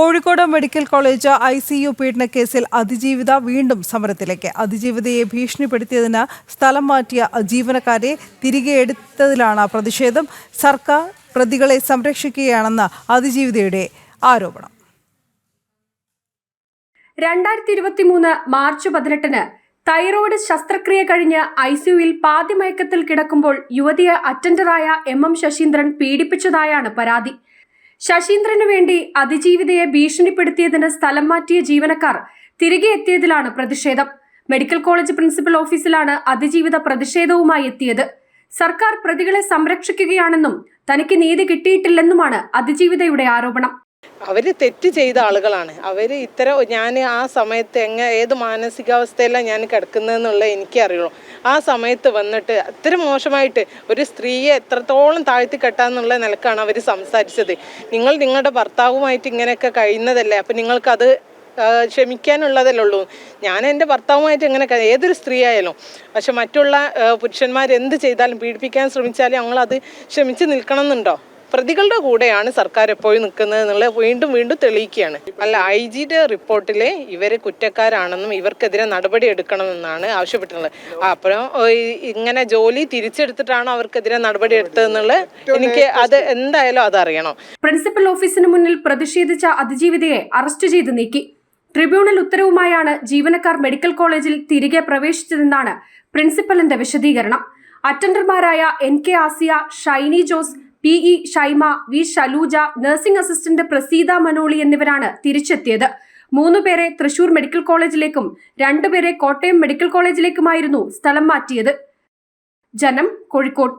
Kozhikode medical college I C U പീഡനക്കേസിൽ അതിജീവിത വീണ്ടും സമരത്തിലേക്ക്. അതിജീവിതയെ ഭീഷണിപ്പെടുത്തിയതിന് സ്ഥലം മാറ്റിയ ജീവനക്കാരെ തിരികെ എടുത്തതിലാണ് പ്രതിഷേധം. സർക്കാർ പ്രതികളെ സംരക്ഷിക്കുകയാണെന്ന് അതിജീവിതയുടെ ആരോപണം. രണ്ടായിരത്തി ഇരുപത്തി മൂന്ന് മാർച്ച് പതിനെട്ടിന് തൈറോയ്ഡ് ശസ്ത്രക്രിയ കഴിഞ്ഞ് ഐ സിയുയിൽ പാതിമയക്കത്തിൽ കിടക്കുമ്പോൾ യുവതിയെ അറ്റൻഡറായ എം എം ശശീന്ദ്രൻ പീഡിപ്പിച്ചതായാണ് പരാതി. ശശീന്ദ്രനു വേണ്ടി അതിജീവിതയെ ഭീഷണിപ്പെടുത്തിയതിന് സ്ഥലം മാറ്റിയ ജീവനക്കാർ തിരികെ എത്തിയതിലാണ് പ്രതിഷേധം. മെഡിക്കൽ കോളേജ് പ്രിൻസിപ്പൽ ഓഫീസിലാണ് അതിജീവിത പ്രതിഷേധവുമായി എത്തിയത്. സർക്കാർ പ്രതികളെ സംരക്ഷിക്കുകയാണെന്നും തനിക്ക് നീതി കിട്ടിയിട്ടില്ലെന്നുമാണ് അതിജീവിതയുടെ ആരോപണം. അവർ തെറ്റ് ചെയ്ത ആളുകളാണ്. അവർ ഇത്തരം ഞാൻ ആ സമയത്ത് എങ്ങനെ ഏത് മാനസികാവസ്ഥയിലാണ് ഞാൻ കിടക്കുന്നതെന്നുള്ള എനിക്കറിയുള്ളൂ ആ സമയത്ത് വന്നിട്ട് അത്ര മോശമായിട്ട് ഒരു സ്ത്രീയെ എത്രത്തോളം താഴ്ത്തി കെട്ടാന്നുള്ള നിലക്കാണ് അവർ സംസാരിച്ചത്. നിങ്ങൾ നിങ്ങളുടെ ഭർത്താവുമായിട്ട് ഇങ്ങനെയൊക്കെ കഴിയുന്നതല്ലേ? അപ്പം നിങ്ങൾക്കത് ക്ഷമിക്കാനുള്ളതല്ലേ ഉള്ളൂ. ഞാൻ എന്റെ ഭർത്താവുമായിട്ട് എങ്ങനെ ഏതൊരു സ്ത്രീ ആയാലും. പക്ഷെ മറ്റുള്ള പുരുഷന്മാർ എന്ത് ചെയ്താലും പീഡിപ്പിക്കാൻ ശ്രമിച്ചാലും ഞങ്ങളത് ക്ഷമിച്ച് നിൽക്കണം എന്നുണ്ടോ പ്രതികളുടെ കൂടെയാണ് സർക്കാർ എപ്പോഴും നിൽക്കുന്നത് എന്നുള്ളത് വീണ്ടും വീണ്ടും തെളിയിക്കുകയാണ്. അല്ല ഐ ജിയുടെ റിപ്പോർട്ടിൽ ഇവർ കുറ്റക്കാരാണെന്നും ഇവർക്കെതിരെ നടപടി എടുക്കണമെന്നാണ് ആവശ്യപ്പെട്ടിട്ടുള്ളത്. അപ്പോൾ ഇങ്ങനെ ജോലി തിരിച്ചെടുത്തിട്ടാണോ അവർക്കെതിരെ നടപടി എടുത്തതെന്നുള്ളത് എനിക്ക് അത് എന്തായാലും അതറിയണം. പ്രിൻസിപ്പൽ ഓഫീസിന് മുന്നിൽ പ്രതിഷേധിച്ച അതിജീവിതയെ അറസ്റ്റ് ചെയ്ത് നീക്കി. ട്രിബ്യൂണൽ ഉത്തരവുമായാണ് ജീവനക്കാർ മെഡിക്കൽ കോളേജിൽ തിരികെ പ്രവേശിച്ചതെന്നാണ് പ്രിൻസിപ്പലിന്റെ വിശദീകരണം. അറ്റൻഡർമാരായ N K Asiya Shiny Jose P E Shaima V Shaluja nursing assistant Praseetha Manoli എന്നിവരാണ് തിരിച്ചെത്തിയത്. മൂന്നുപേരെ തൃശൂർ മെഡിക്കൽ കോളേജിലേക്കും രണ്ടുപേരെ കോട്ടയം മെഡിക്കൽ കോളേജിലേക്കുമായിരുന്നു സ്ഥലം മാറ്റിയത്. ജനം കോഴിക്കോട്